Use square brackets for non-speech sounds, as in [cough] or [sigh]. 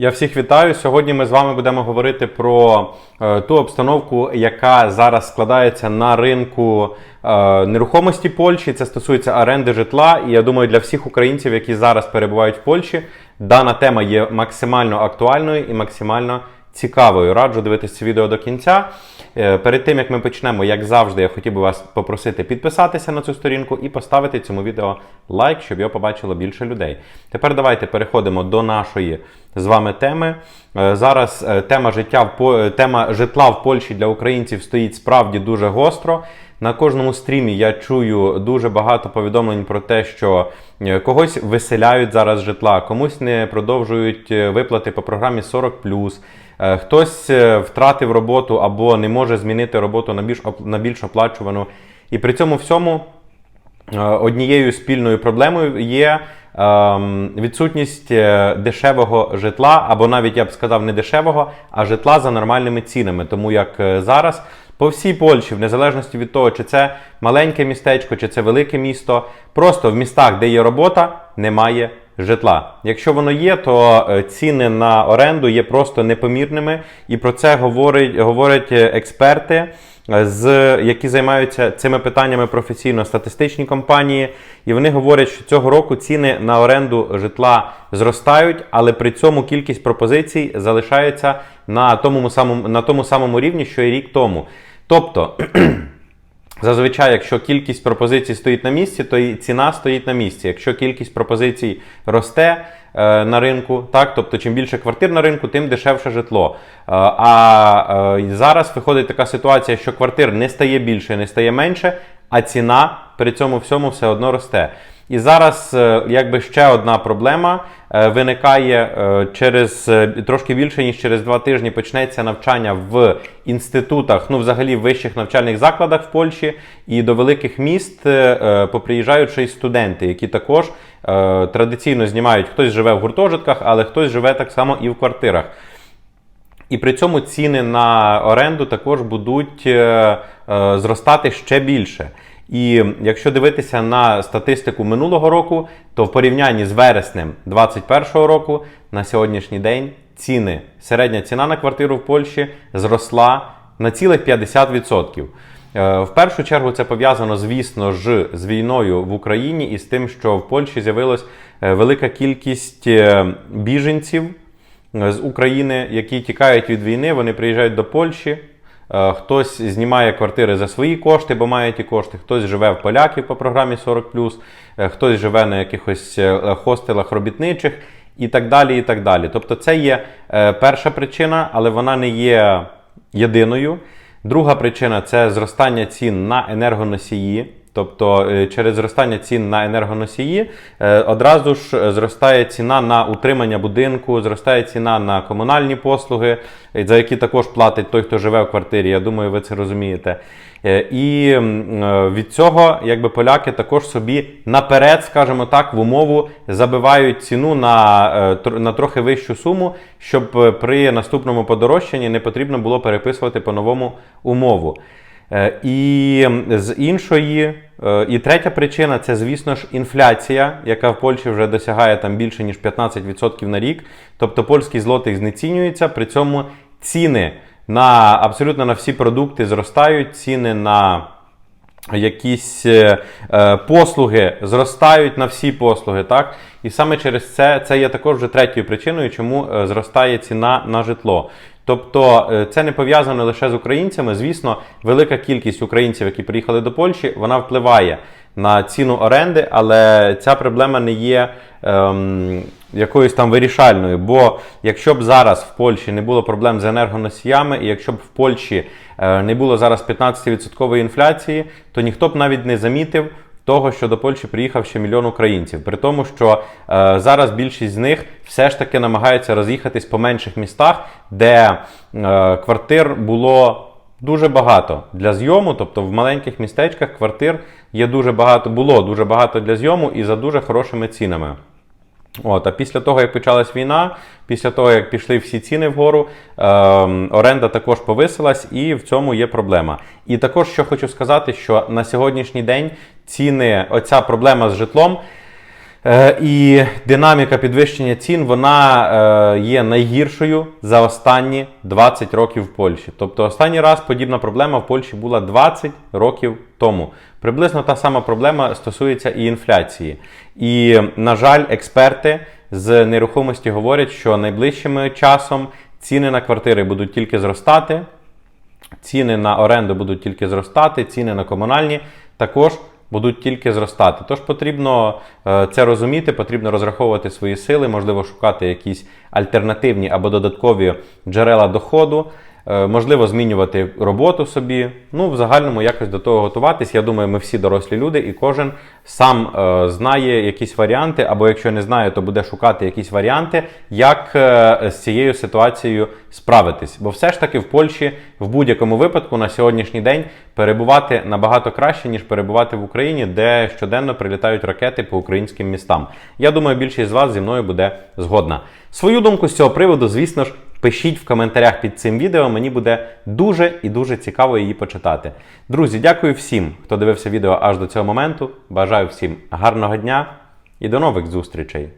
Я всіх вітаю. Сьогодні ми з вами будемо говорити про е, ту обстановку, яка зараз складається на ринку е, нерухомості Польщі. Це стосується оренди житла. І я думаю, для всіх українців, які зараз перебувають в Польщі, дана тема є максимально актуальною і максимально цікавою. Раджу дивитися це відео до кінця. Е, Перед тим як ми почнемо, як завжди, я хотів би вас попросити підписатися на цю сторінку і поставити цьому відео лайк, щоб його побачило більше людей. Тепер давайте переходимо до нашої з вами теми. Е, Зараз е, тема життя в тема житла в Польщі для українців стоїть справді дуже гостро. На кожному стрімі я чую дуже багато повідомлень про те, що е, когось виселяють зараз житла, комусь не продовжують е, виплати по програмі 40+. Е, Хтось втратив роботу або не може змінити роботу на більш на більш оплачувану. І при цьому всьому однією спільною проблемою є ем, відсутність дешевого житла, або навіть я б сказав не дешевого, а житла за нормальними цінами. Тому як зараз по всій Польщі, в незалежності від того, чи це маленьке містечко, чи це велике місто, просто в містах, де є робота, немає житла. Якщо воно є, то е, ціни на оренду є просто непомірними, і про це говорять, говорять е, експерти, е, з, які займаються цими питаннями професійно, статистичні компанії. І вони говорять, що цього року ціни на оренду житла зростають, але при цьому кількість пропозицій залишається на тому самому, на тому самому рівні, що і рік тому. Тобто. [clears throat] Зазвичай, якщо кількість пропозицій стоїть на місці, то і ціна стоїть на місці. Якщо кількість пропозицій росте е, на ринку, так, тобто чим більше квартир на ринку, тим дешевше житло. Е, а е, зараз виходить така ситуація, що квартир не стає більше, не стає менше, а ціна при цьому всьому все одно росте. І зараз е, якби ще одна проблема е, виникає е, через трошки більше ніж через два тижні почнеться навчання в інститутах, ну взагалі в вищих навчальних закладах в Польщі, і до великих міст поприїжджають ще й студенти, які також традиційно знімають. Хтось живе в гуртожитках, але хтось живе так само і в квартирах. І при цьому ціни на оренду також будуть зростати ще більше. І якщо дивитися на статистику минулого року, то в порівнянні з вереснем 2021 року на сьогоднішній день ціни, середня ціна на квартиру в Польщі зросла на цілих 50%. Е, В першу чергу це пов'язано, звісно ж, з війною в Україні і з тим, що в Польщі з'явилась е, велика кількість е, біженців з України, які тікають від війни, вони приїжджають до Польщі. Е, Хтось знімає квартири за свої кошти, бо має ті кошти, хтось живе в поляків по програмі 40+, е, хтось живе на якихось е, хостелах робітничих і так далі. і так далі. Тобто це є перша причина, але вона не є єдиною. Друга причина це зростання цін на енергоносії. Тобто е, через зростання цін на енергоносії е, одразу ж е, зростає ціна на утримання будинку, зростає ціна на комунальні послуги, за які також платить той, хто живе в квартирі. Я думаю, ви це розумієте. І від цього якби поляки також собі наперед, скажімо так, в умову забивають ціну на, на трохи вищу суму, щоб при наступному подорожчанні не потрібно було переписувати по новому умову. Е, І з іншої, е, і третя причина це, звісно ж, інфляція, яка в Польщі вже досягає там більше ніж 15% на рік. Тобто польський злотих знецінюється, при цьому ціни на абсолютно на всі продукти зростають, ціни на якісь е, послуги зростають на всі послуги, так? І саме через це це є також вже третьою причиною, чому зростає ціна на житло. Тобто е, це не пов'язано лише з українцями. Звісно, велика кількість українців, які приїхали до Польщі, вона впливає на ціну оренди, але ця проблема не є ем, якоюсь там вирішальною. Бо якщо б зараз в Польщі не було проблем з енергоносіями, і якщо б в Польщі е, не було зараз 15% інфляції, то ніхто б навіть не замітив. Того, що до Польщі приїхав ще мільйон українців, при тому, що е, зараз більшість з них все ж таки намагаються роз'їхатись по менших містах, де е, квартир було дуже багато для зйому. Тобто в маленьких містечках квартир є дуже багато, було дуже багато для зйому і за дуже хорошими цінами. От, а після того, як почалась війна, після того, як пішли всі ціни вгору, е, оренда також повисилась, і в цьому є проблема. І також що хочу сказати, що на сьогоднішній день ціни, оця проблема з житлом. Е, І динаміка підвищення цін вона е, є найгіршою за останні 20 років в Польщі. Тобто останній раз подібна проблема в Польщі була 20 років тому. Приблизно та сама проблема стосується і інфляції. І, на жаль, експерти з нерухомості говорять, що найближчим часом ціни на квартири будуть тільки зростати. Ціни на оренду будуть тільки зростати, ціни на комунальні також будуть тільки зростати. Тож потрібно е, це розуміти, потрібно розраховувати свої сили, можливо, шукати якісь альтернативні або додаткові джерела доходу. Е, Можливо, змінювати роботу собі. Ну, в загальному якось до того готуватись. Я думаю, ми всі дорослі люди, і кожен сам е, знає якісь варіанти, або якщо не знає, то буде шукати якісь варіанти, як е, з цією ситуацією справитись. Бо все ж таки в Польщі в будь-якому випадку на сьогоднішній день перебувати набагато краще, ніж перебувати в Україні, де щоденно прилітають ракети по українським містам. Я думаю, більшість з вас зі мною буде згодна. Свою думку з цього приводу, звісно ж, пишіть в коментарях під цим відео. Мені буде дуже і дуже цікаво її почитати. Друзі, дякую всім, хто дивився відео аж до цього моменту. Бажаю всім гарного дня і до нових зустрічей!